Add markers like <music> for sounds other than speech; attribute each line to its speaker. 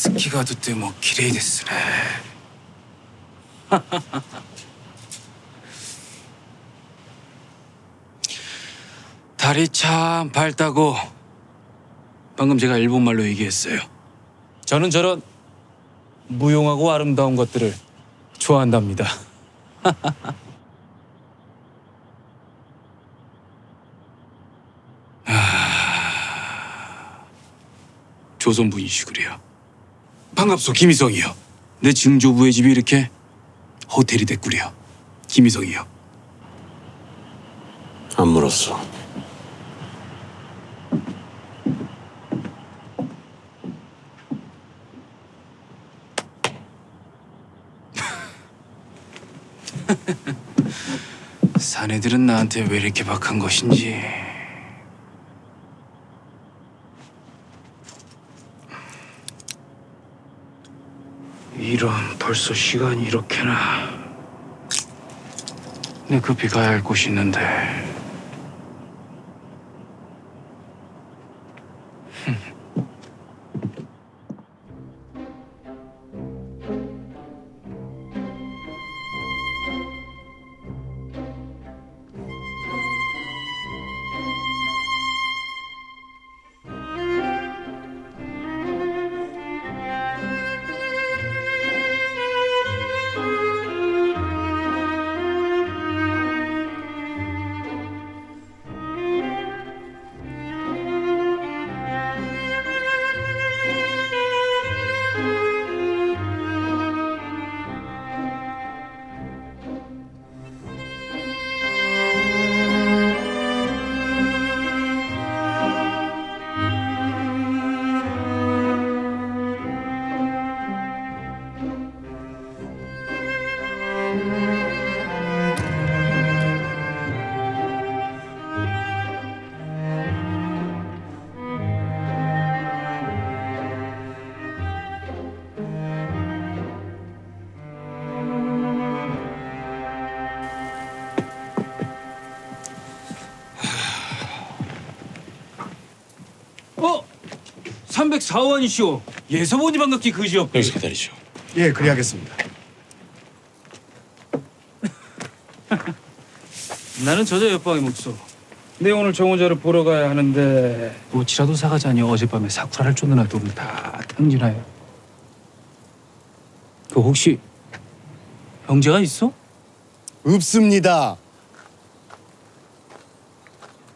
Speaker 1: 月がとっても綺麗ですね <laughs> 달이 참 밝다고 방금 제가 일본말로 얘기했어요. 저는 저런 무용하고 아름다운 것들을 좋아한답니다. <laughs> 아, 조선분이시구려. 반갑소 김희성이요. 내 증조부의 집이 이렇게 호텔이 됐구려. 김희성이요.
Speaker 2: 안 물었어. <laughs>
Speaker 1: 사내들은 나한테 왜 이렇게 박한 것인지. 이런 벌써 시간이 이렇게나. 내 급히 가야 할 곳이 있는데. 어? 304원이시오. 예서보니 반갑기 그지요.
Speaker 2: 여기서 기다리죠.
Speaker 3: 예, 그리하겠습니다. <laughs>
Speaker 1: 나는 저저 옆방에 묵소. 내 오늘 정호자를 보러 가야 하는데 뭐치라도 사가자니 어젯밤에 사쿠라를 쫓느라 둘은 다 탕진하여. 그 혹시 형제가 있어?
Speaker 3: 없습니다.